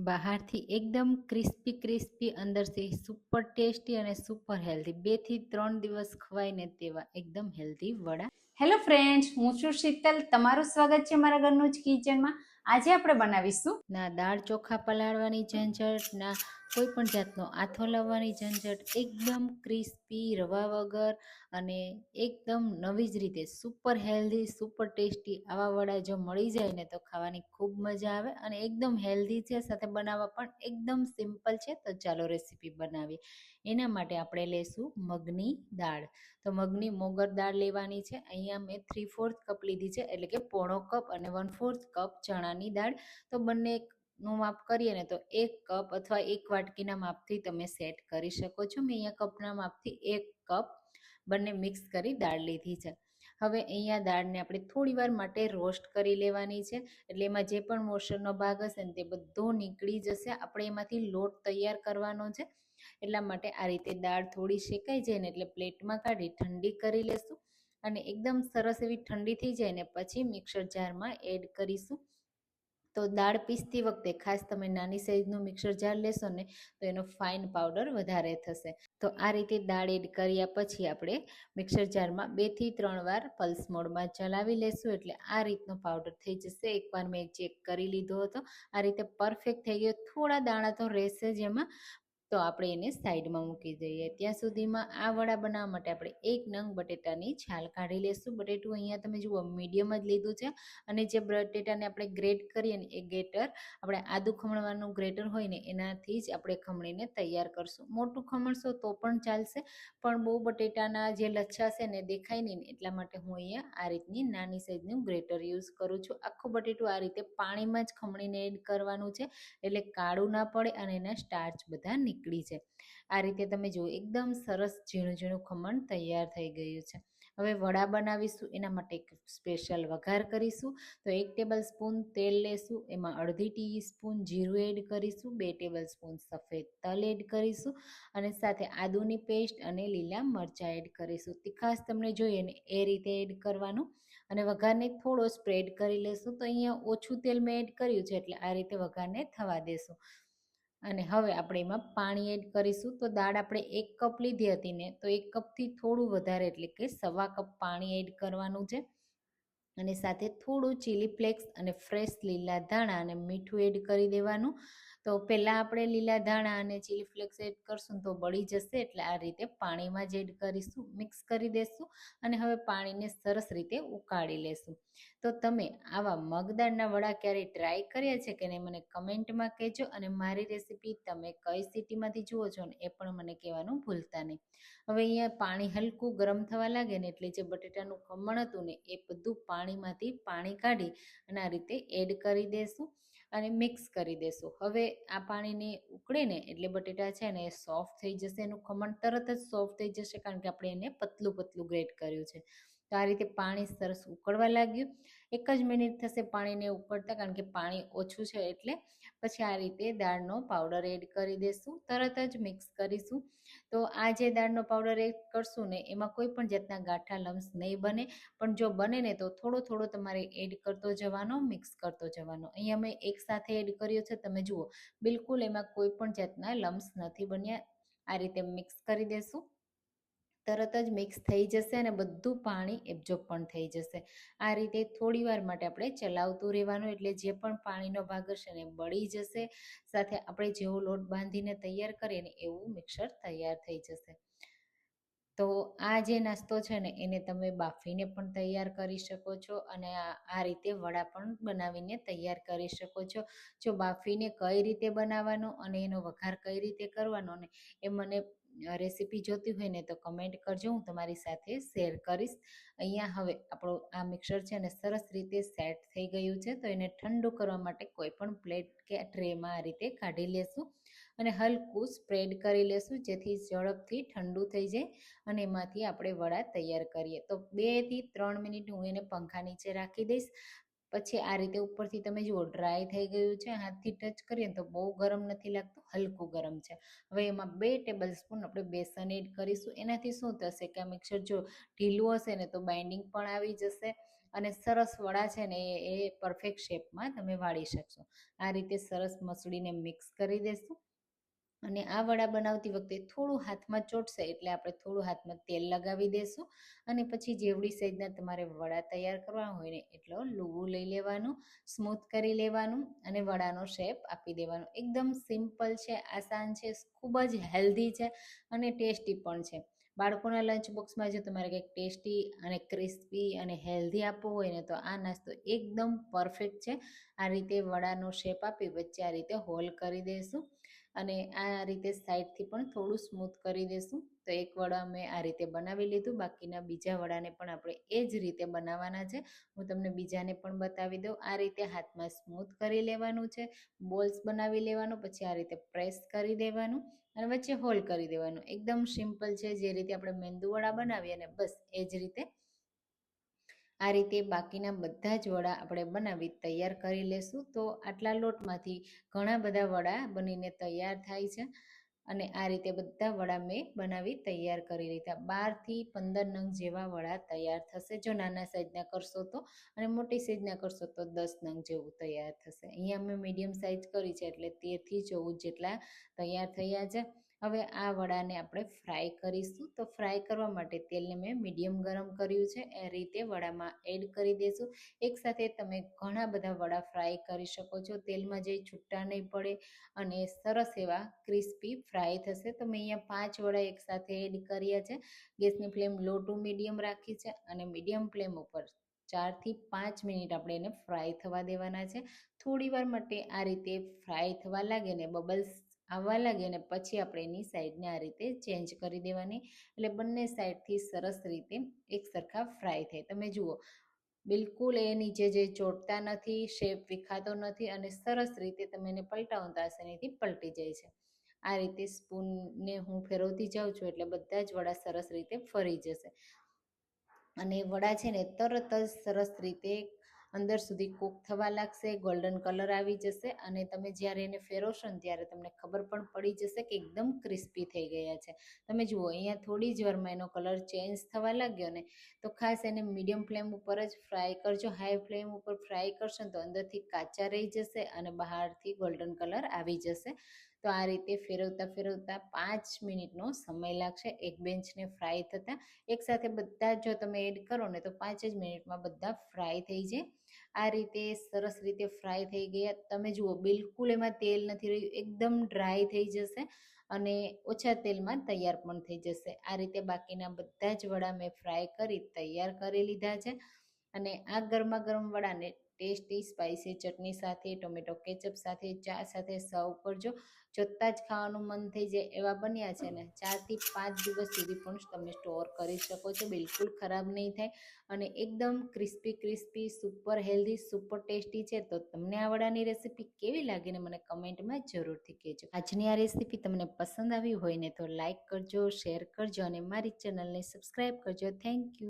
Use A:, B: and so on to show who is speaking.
A: બહારથી એકદમ crispy crispy અંદરથી સુપર ટેસ્ટી અને સુપર હેલ્ધી બેથી ત્રણ દિવસ ખવાઈને તેવા એકદમ હેલ્ધી વડા.
B: હેલો ફ્રેન્ડ્સ હું છું શીતલ. તમારું સ્વાગત છે મારા ઘરનું જ કિચનમાં આજે આપણે બનાવીશું
A: ના દાળ ચોખા પલાળવાની ઝંઝટ ના કોઈ પણ જાતનો આથો લાવવાની ઝંઝટ, એકદમ ક્રિસ્પી રવા વગર અને એકદમ નવી જ રીતે સુપર હેલ્ધી સુપર ટેસ્ટી આવા વડા જો મળી જાય ને તો ખાવાની ખૂબ મજા આવે અને એકદમ હેલ્ધી છે, સાથે બનાવવા પણ એકદમ સિમ્પલ છે. તો ચાલો રેસીપી બનાવીએ. એના માટે આપણે લેશું મગની દાળ. તો મગની મોગર દાળ લેવાની છે. અહીંયા મેં થ્રી ફોર્થ કપ લીધી છે. એટલે કે પોણો કપ અને વન ફોર્થ કપ ચણાની દાળ. તો બંને નું માપ કરીએ ને તો એક કપ અથવા એક વાટકીના માપથી તમે સેટ કરી શકો છો. મેં અહીંયા કપના માપથી એક કપ બંને મિક્સ કરી દાળ લીધી છે. હવે અહીંયા દાળને આપણે થોડી વાર માટે રોસ્ટ કરી લેવાની છે. એટલે એમાં જે પણ મોશનનો ભાગ હશે ને તે બધો નીકળી જશે. આપણે એમાંથી લોટ તૈયાર કરવાનો છે. એટલા માટે આ રીતે દાળ થોડી શેકાઈ જાય ને એટલે પ્લેટમાં કાઢી ઠંડી કરી લેશું. અને એકદમ સરસ એવી ઠંડી થઈ જાય ને પછી મિક્સર જારમાં એડ કરીશું. તો દાળ પીસતી વખતે ખાસ તમે નાની સાઈઝનું મિક્સર જાર લેશો ને, તો એનો ફાઇન પાવડર વધારે થશે. તો આ રીતે દાળ એડ કર્યા પછી આપણે મિક્સર જારમાં બેથી ત્રણ વાર પલ્સ મોડમાં ચલાવી લેશું. એટલે આ રીતનો પાવડર થઈ જશે. એકવાર મેં ચેક કરી લીધો હતો. આ રીતે પરફેક્ટ થઈ ગયો. થોડા દાણા તો રહેશે જ એમાં તો આપણે એને સાઈડમાં મૂકી દઈએ. ત્યાં સુધીમાં આ વડા બનાવવા માટે આપણે એક નંગ બટેટાની છાલ કાઢી લેશું. બટેટું અહીંયા તમે જુઓ મીડિયમ જ લીધું છે અને જે બટેટાને આપણે ગ્રેટ કરીએ ને એ ગ્રેટર આપણે આદુ ખમણવાનું ગ્રેટર હોય ને એનાથી જ આપણે ખમણીને તૈયાર કરશું. મોટું ખમણશો તો પણ ચાલશે, પણ બહુ બટેટાના જે લચ્છા છે ને દેખાય નહીં એટલા માટે હું અહીંયા આ રીતની નાની સાઈઝનું ગ્રેટર યુઝ કરું છું. આખું બટેટું આ રીતે પાણીમાં જ ખમણીને એડ કરવાનું છે, એટલે કાળું ના પડે અને એના સ્ટાર્ચ બધા નીકળે. નીકળી છે. આ રીતે તમે જુઓ, એકદમ સરસ ઝીણું ઝીણું ખમણ તૈયાર થઈ ગયું છે. હવે વડા બનાવીશું, એના માટે એક સ્પેશિયલ વઘાર કરીશું. તો એક ટેબલ સ્પૂન તેલ લેશું, એમાં અડધી ટી સ્પૂન જીરું એડ કરીશું, બે ટેબલ સ્પૂન સફેદ તલ એડ કરીશું અને સાથે આદુની પેસ્ટ અને લીલા મરચાં એડ કરીશું. તીખાશ તમને જોઈએ ને, એ રીતે એડ કરવાનું. અને વઘારને થોડો સ્પ્રેડ કરી લેશું. તો અહીંયા ઓછું તેલ મેં એડ કર્યું છે, એટલે આ રીતે વઘારને થવા દેશું. અને હવે આપણે એમાં પાણી એડ કરીશું. તો દાળ આપણે એક કપ લીધી હતી ને, તો એક કપથી થોડું વધારે, એટલે કે સવા કપ પાણી એડ કરવાનું છે. અને સાથે થોડું ચીલી ફ્લેક્સ અને ફ્રેશ લીલા ધાણા અને મીઠું એડ કરી દેવાનું. તો પહેલાં આપણે લીલા ધાણા અને ચીલી ફ્લેક્સ એડ કરશું તો બળી જશે. એટલે આ રીતે પાણીમાં જ એડ કરીશું મિક્સ કરી દઈશું અને હવે પાણીને સરસ રીતે ઉકાળી લેશું. તો તમે આવા મગદાળના વડા ક્યારેય ટ્રાય કર્યા છે કે નહીં મને કમેન્ટમાં કહેજો અને મારી રેસીપી તમે કઈ સિટીમાંથી જુઓ છો ને એ પણ મને કહેવાનું ભૂલતા નહીં. હવે અહીંયા પાણી હલકું ગરમ થવા લાગે ને એટલે જે બટેટાનું ખમણ હતું ને એ બધું પાણીમાંથી પાણી કાઢી અને આ રીતે એડ કરી દેશું. અને મિક્સ કરી દેશું. હવે આ પાણીને ઉકળે ને એટલે બટેટા છે ને એ સોફ્ટ થઈ જશે, એનું ખમણ તરત જ સોફ્ટ થઈ જશે, કારણ કે આપણે એને પતલું પતલું ગ્રેટ કર્યું છે. તો આ રીતે પાણી સરસ ઉકળવા લાગ્યું. એક જ મિનિટ થશે પાણીને ઉકળતા, કારણ કે પાણી ઓછું છે એટલે પછી આ રીતે દાળનો પાવડર એડ કરી દઈશું તરત જ મિક્સ કરીશું. તો આ જે દાળનો પાવડર એડ કરશું ને, એમાં કોઈ પણ જાતના ગાંઠા, લમ્સ નહીં બને. પણ જો બને ને, તો થોડો થોડો તમારે એડ કરતો જવાનો મિક્સ કરતો જવાનો. અહીંયા મેં એક સાથે એડ કર્યો છે. તમે જુઓ, બિલકુલ એમાં કોઈ પણ જાતના લમ્સ નથી બન્યા. આ રીતે મિક્સ કરી દેશું. તરત જ મિક્સ થઈ જશે અને બધું પાણી એબ્ઝોર્બ પણ થઈ જશે. આ રીતે થોડી વાર માટે આપણે ચલાવતું રહેવાનું, એટલે જે પણ પાણીનો ભાગ હશે ને બળી જશે. સાથે આપણે જેવો લોટ બાંધીને તૈયાર કરીએ ને એવું મિક્સર તૈયાર થઈ જશે. તો આ જે નાસ્તો છે ને, એને તમે બાફીને પણ તૈયાર કરી શકો છો અને આ રીતે વડા પણ બનાવીને તૈયાર કરી શકો છો. જો બાફીને કઈ રીતે બનાવવાનો અને એનો વઘાર કઈ રીતે કરવાનો ને, એ મને રેસીપી જોતી હોય ને તો કમેન્ટ કરજો, હું તમારી સાથે શેર કરીશ. અહીંયા હવે આપણું આ મિક્સર છે ને સરસ રીતે સેટ થઈ ગયું છે, તો એને ઠંડુ કરવા માટે કોઈ પણ પ્લેટ કે ટ્રેમાં આ રીતે કાઢી લેશું અને હલકું સ્પ્રેડ કરી લેશું, જેથી ઝડપથી ઠંડુ થઈ જાય અને એમાંથી આપણે વડા તૈયાર કરીએ. તો બેથી ત્રણ મિનિટ હું એને પંખા નીચે રાખી દઈશ. પછી આ રીતે ઉપરથી તમે જુઓ ડ્રાય થઈ ગયું છે, હાથથી ટચ કરીએ તો બહુ ગરમ નથી લાગતું, હલકું ગરમ છે. હવે એમાં બે ટેબલ સ્પૂન આપણે બેસન એડ કરીશું. એનાથી શું થશે કે આ મિક્સર જો ઢીલું હશે ને તો બાઇન્ડિંગ પણ આવી જશે અને સરસ વડા છે ને એ પરફેક્ટ શેપમાં તમે વાળી શકશો. આ રીતે સરસ મસળીને મિક્સ કરી દેશું. અને આ વડા બનાવતી વખતે થોડું હાથમાં ચોટશે એટલે આપણે થોડું હાથમાં તેલ લગાવી દેશું અને પછી જેવડી સાઈઝના તમારે વડા તૈયાર કરવા હોય ને એટલો લૂવું લઈ લેવાનું, સ્મૂથ કરી લેવાનું અને વડાનો શેપ આપી દેવાનો. એકદમ સિમ્પલ છે, આસાન છે, ખૂબ જ હેલ્ધી છે અને ટેસ્ટી પણ છે. બાળકોના લંચ બોક્સમાં જો તમારે કંઈક ટેસ્ટી અને ક્રિસ્પી અને હેલ્ધી આપવું હોય ને તો આ નાસ્તો એકદમ પરફેક્ટ છે. આ રીતે વડાનો શેપ આપી વચ્ચે આ રીતે હોલ કરી દઈશું અને આ રીતે સાઈડથી પણ થોડું સ્મૂથ કરી દઈશું તો એક વડા મેં આ રીતે બનાવી લીધું. બાકીના બીજા વડાને પણ આપણે એ જ રીતે બનાવવાના છે. હું તમને બીજાને પણ બતાવી દઉં. આ રીતે હાથમાં સ્મૂથ કરી લેવાનું છે. બોલ્સ બનાવી લેવાનું, પછી આ રીતે પ્રેસ કરી દેવાનું અને વચ્ચે હોલ કરી દેવાનું. એકદમ સિમ્પલ છે. જે રીતે આપણે મેંદુ વડા બનાવીએ ને, બસ એ જ રીતે આ રીતે બાકીના બધા જ વડા આપણે બનાવી તૈયાર કરી લેશું. તો આટલા લોટમાંથી ઘણા બધા વડા બનીને તૈયાર થાય છે અને આ રીતે બધા વડા મેં બનાવી તૈયાર કરી લીધા. બારથી પંદર નંગ જેવા વડા તૈયાર થશે. જો નાના સાઇઝના કરશો તો અને મોટી સાઇઝના કરશો તો દસ નંગ જેવું તૈયાર થશે. અહીંયા મેં મીડિયમ સાઈઝ કરી છે એટલે તેરથી ચૌદ જેટલા તૈયાર થયા છે. હવે આ વડાને આપણે ફ્રાય કરીશું. તો ફ્રાય કરવા માટે તેલને મેં મીડિયમ ગરમ કર્યું છે. એ રીતે વડામાં એડ કરી દઈશું એકસાથે તમે ઘણા બધા વડા ફ્રાય કરી શકો છો. તેલમાં જઈ છૂટા નહીં પડે અને સરસ એવા ક્રિસ્પી ફ્રાય થશે. તો મેં અહીંયા પાંચ વડા એકસાથે એડ કર્યા છે. ગેસની ફ્લેમ લો ટુ મીડિયમ રાખી છે અને મીડિયમ ફ્લેમ ઉપર ચારથી પાંચ મિનિટ આપણે એને ફ્રાય થવા દેવાના છે. થોડી વાર માટે આ રીતે ફ્રાય થવા લાગે ને બબલ્સ આવવા લાગે અને પછી આપણે એની સાઈડને આ રીતે ચેન્જ કરી દેવાની. એટલે બંને સાઈડથી સરસ રીતે એક સરખા ફ્રાય થાય. તમે જુઓ, બિલકુલ એ નીચે જે ચોટતા નથી શેપ વિખાતો નથી અને સરસ રીતે તમે એને પલટાવતા હશે આસાનીથી પલટી જાય છે. આ રીતે સ્પૂનને હું ફેરવતી જાઉં છું એટલે બધા જ વડા સરસ રીતે ફરી જશે. અને વડા છે ને તરત જ સરસ રીતે અંદર સુધી કૂક થવા લાગશે ગોલ્ડન કલર આવી જશે અને તમે જ્યારે એને ફેરવશો ને ત્યારે તમને ખબર પણ પડી જશે કે એકદમ ક્રિસ્પી થઈ ગયા છે. તમે જુઓ, અહીંયા થોડી જ વારમાં એનો કલર ચેન્જ થવા લાગ્યો ને, તો ખાસ એને મીડિયમ ફ્લેમ ઉપર જ ફ્રાય કરજો. હાઈ ફ્લેમ ઉપર ફ્રાય કરશો તો અંદરથી કાચા રહી જશે અને બહારથી ગોલ્ડન કલર આવી જશે. તો આ રીતે ફેરવતા ફેરવતા પાંચ મિનિટનો સમય લાગશે. એક બેન્ચને ફ્રાય થતાં એકસાથે બધા જો તમે એડ કરો ને તો પાંચ જ મિનિટમાં બધા ફ્રાય થઈ જાય. આ રીતે સરસ રીતે ફ્રાય થઈ ગયા. તમે જુઓ, બિલકુલ એમાં તેલ નથી રહ્યું. એકદમ ડ્રાય થઈ જશે અને ઓછા તેલમાં તૈયાર પણ થઈ જશે. આ રીતે બાકીના બધા જ વડા મેં ફ્રાય કરી, તૈયાર કરી લીધા છે. અને આ ગરમા ગરમ વડાને ટેસ્ટી સ્પાઇસી ચટણી સાથે, ટોમેટો કેચઅપ સાથે, ચા સાથે સર્વ કરજો જોતાં જ ખાવાનું મન થઈ જાય એવા બન્યા છે ને, ચારથી પાંચ દિવસ સુધી પણ તમે સ્ટોર કરી શકો છો, બિલકુલ ખરાબ નહીં થાય અને એકદમ crispy crispy, super healthy, super tasty છે. તો તમને આ વડાની રેસીપી કેવી લાગીને મને કમેન્ટમાં જરૂરથી કહેજો. આજની આ રેસીપી તમને પસંદ આવી હોય ને તો લાઇક કરજો, શેર કરજો અને મારી ચેનલને સબસ્ક્રાઈબ કરજો. Thank you.